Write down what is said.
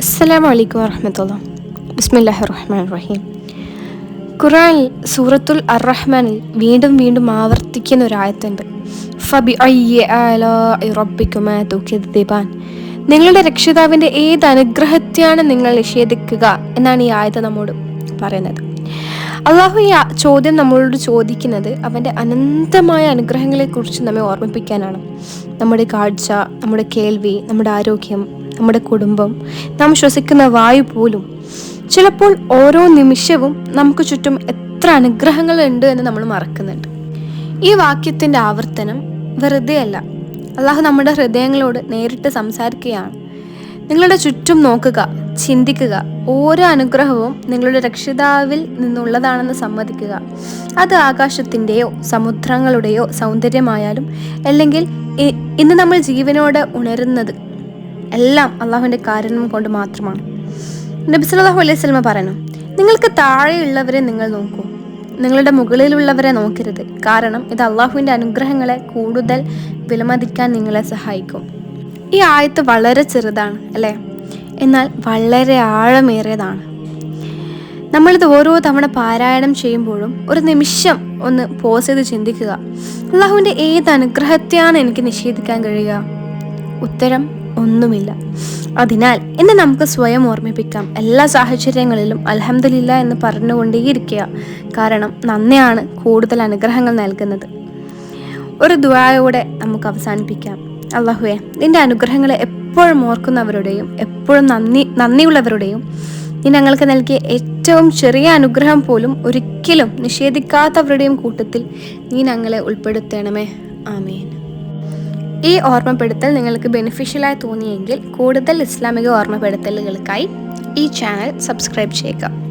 അസ്സലാമു അലൈക്കും വറഹമത്തുള്ള. ബിസ്മില്ലാഹി റഹ്മാൻ റഹീം. ഖുറാനിൽ സൂറത്തുൽ അർ റഹ്മാനിൽ വീണ്ടും വീണ്ടും ആവർത്തിക്കുന്ന ഒരു ആയത്തുണ്ട്. ഫബി തുക്കിദ്ദിബാൻ നിങ്ങളുടെ രക്ഷിതാവിന്റെ ഏത് അനുഗ്രഹത്തെയാണ് നിങ്ങൾ നിഷേധിക്കുക എന്നാണ് ഈ ആയത്ത് നമ്മോട് പറയുന്നത്. അള്ളാഹു ഈ ചോദ്യം നമ്മളോട് ചോദിക്കുന്നത് അവന്റെ അനന്തമായ അനുഗ്രഹങ്ങളെക്കുറിച്ച് നമ്മെ ഓർമ്മിപ്പിക്കാനാണ്. നമ്മുടെ കാഴ്ച നമ്മുടെ കേൾവി നമ്മുടെ ആരോഗ്യം നമ്മുടെ കുടുംബം. നാം ശ്വസിക്കുന്ന വായു പോലും. ചിലപ്പോൾ ഓരോ നിമിഷവും നമുക്ക് ചുറ്റും എത്ര അനുഗ്രഹങ്ങൾ ഉണ്ട് എന്ന് നമ്മൾ മറക്കുന്നുണ്ട്. ഈ വാക്യത്തിന്റെ ആവർത്തനം വെറുതെ അല്ല. അള്ളാഹു നമ്മുടെ ഹൃദയങ്ങളോട് നേരിട്ട് സംസാരിക്കുകയാണ്. നിങ്ങളുടെ ചുറ്റും നോക്കുക ചിന്തിക്കുക ഓരോ അനുഗ്രഹവും നിങ്ങളുടെ രക്ഷിതാവിൽ നിന്നുള്ളതാണെന്ന് സമ്മതിക്കുക. അത് ആകാശത്തിന്റെയോ സമുദ്രങ്ങളുടെയോ സൗന്ദര്യമായാലും അല്ലെങ്കിൽ ഇന്ന് നമ്മൾ ജീവനോട് ഉണരുന്നത് എല്ലാം അള്ളാഹുവിന്റെ കാരണം കൊണ്ട് മാത്രമാണ്. നബി സല്ലല്ലാഹു അലൈഹി സ്വലമ പറയുന്നു നിങ്ങൾക്ക് താഴെയുള്ളവരെ നിങ്ങൾ നോക്കൂ. നിങ്ങളുടെ മുകളിലുള്ളവരെ നോക്കരുത്. കാരണം ഇത് അള്ളാഹുവിന്റെ അനുഗ്രഹങ്ങളെ കൂടുതൽ വിലമതിക്കാൻ നിങ്ങളെ സഹായിക്കും. ഈ ആയത്ത് വളരെ ചെറുതാണ് അല്ലേ? എന്നാൽ വളരെ ആഴമേറിയതാണ്. നമ്മളിത് ഓരോ തവണ പാരായണം ചെയ്യുമ്പോഴും ഒരു നിമിഷം ഒന്ന് പോസ് ചെയ്ത് ചിന്തിക്കുക. അള്ളാഹുവിന്റെ ഏത് അനുഗ്രഹത്തെയാണ് എനിക്ക് നിഷേധിക്കാൻ കഴിയുക? ഉത്തരം ഒന്നുമില്ല. അതിനാൽ ഇന്ന് നമുക്ക് സ്വയം ഓർമ്മിപ്പിക്കാം. എല്ലാ സാഹചര്യങ്ങളിലും അലഹമില്ല എന്ന് പറഞ്ഞുകൊണ്ടേയിരിക്കുക. കാരണം നന്ദിയാണ് കൂടുതൽ അനുഗ്രഹങ്ങൾ നൽകുന്നത്. ഒരു ദ്വായോടെ നമുക്ക് അവസാനിപ്പിക്കാം. അള്ളാഹുവെ നിന്റെ അനുഗ്രഹങ്ങളെ എപ്പോഴും ഓർക്കുന്നവരുടെയും എപ്പോഴും നന്ദി നന്ദിയുള്ളവരുടെയും നീ ഞങ്ങൾക്ക് നൽകിയ ഏറ്റവും ചെറിയ അനുഗ്രഹം പോലും ഒരിക്കലും നിഷേധിക്കാത്തവരുടെയും കൂട്ടത്തിൽ നീ ഞങ്ങളെ ഉൾപ്പെടുത്തണമേ. ആമേൻ. ഈ ഓർമ്മപ്പെടുത്തൽ നിങ്ങൾക്ക് ബെനിഫിഷ്യലായി തോന്നിയെങ്കിൽ കൂടുതൽ ഇസ്ലാമിക ഓർമ്മപ്പെടുത്തലുകൾക്കായി ഈ ചാനൽ സബ്സ്ക്രൈബ് ചെയ്യുക.